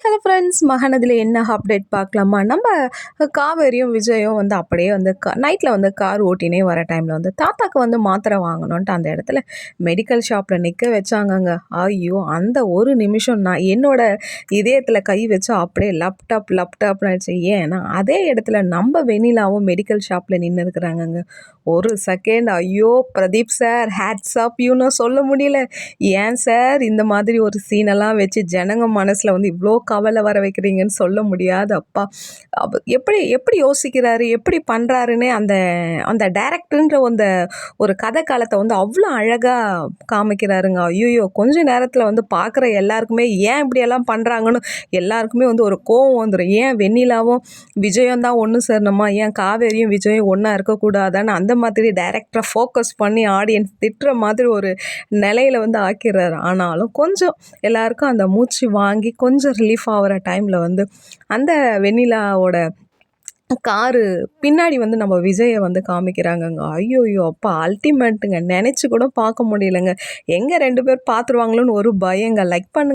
Hello friends மகனதில் என்ன update பார்க்கலாமா? நம்ம காவேரியும் விஜயும் வந்து அப்படியே வந்து கா நைட்டில் வந்து கார் ஓட்டினே வர டைமில் வந்து தாத்தாக்கு வந்து மாத்திரை வாங்கணுன்ட்டு அந்த இடத்துல மெடிக்கல் ஷாப்பில் நிற்க வச்சாங்கங்க. ஐயோ அந்த ஒரு நிமிஷம் நான் என்னோட இதயத்தில் கை வச்சு அப்படியே லேப்டாப் லேப்டாப்னு ஆச்சு ஏன்னா அதே இடத்துல நம்ம வெண்ணிலாவும் மெடிக்கல் ஷாப்பில் நின்று இருக்கிறாங்கங்க. ஒரு செகண்ட் ஐயோ பிரதீப் சார் ஹேட்ஸ் ஆப் யூன்னு சொல்ல முடியல. ஏன் சார் இந்த மாதிரி ஒரு சீனெல்லாம் வச்சு ஜனங்க மனசில் வந்து இவ்வளோ கவலை வர வைக்கிறீங்கன்னு சொல்ல முடியாது அப்பா. எப்படி எப்படி யோசிக்கிறாரு எப்படி பண்ணுறாருன்னே அந்த அந்த டேரக்டர்ன்ற அந்த ஒரு கதை காலத்தை வந்து அவ்வளோ அழகாக காமிக்கிறாருங்க. ஐயோ கொஞ்ச நேரத்தில் வந்து பார்க்குற எல்லாருக்குமே ஏன் இப்படியெல்லாம் பண்ணுறாங்கன்னு எல்லாருக்குமே வந்து ஒரு கோவம் வந்துடும் ஏன் வெண்ணிலாவும் விஜயம் தான் ஒன்று சேரணுமா? ஏன் காவேரியும் விஜயும் ஒன்றா இருக்கக்கூடாதான்னு அந்த மாதிரி டைரக்டரை ஃபோக்கஸ் பண்ணி ஆடியன்ஸ் திட்டுற மாதிரி ஒரு நிலையில வந்து ஆக்கிடுறாரு ஆனாலும் கொஞ்சம் எல்லாருக்கும் அந்த மூச்சு வாங்கி கொஞ்சம் ரிலீஃப் ஆகிற டைமில் வந்து அந்த வெண்ணிலாவோட காரு பின்னாடி வந்து நம்ம விஜயை வந்து காமிக்கிறாங்கங்க. ஐயோயோ அப்பா அல்டிமேட்டுங்க நினச்சி கூட பார்க்க முடியலங்க. எங்கே ரெண்டு பேர் பார்த்துருவாங்களோன்னு ஒரு பயங்க. லைக் பண்ணு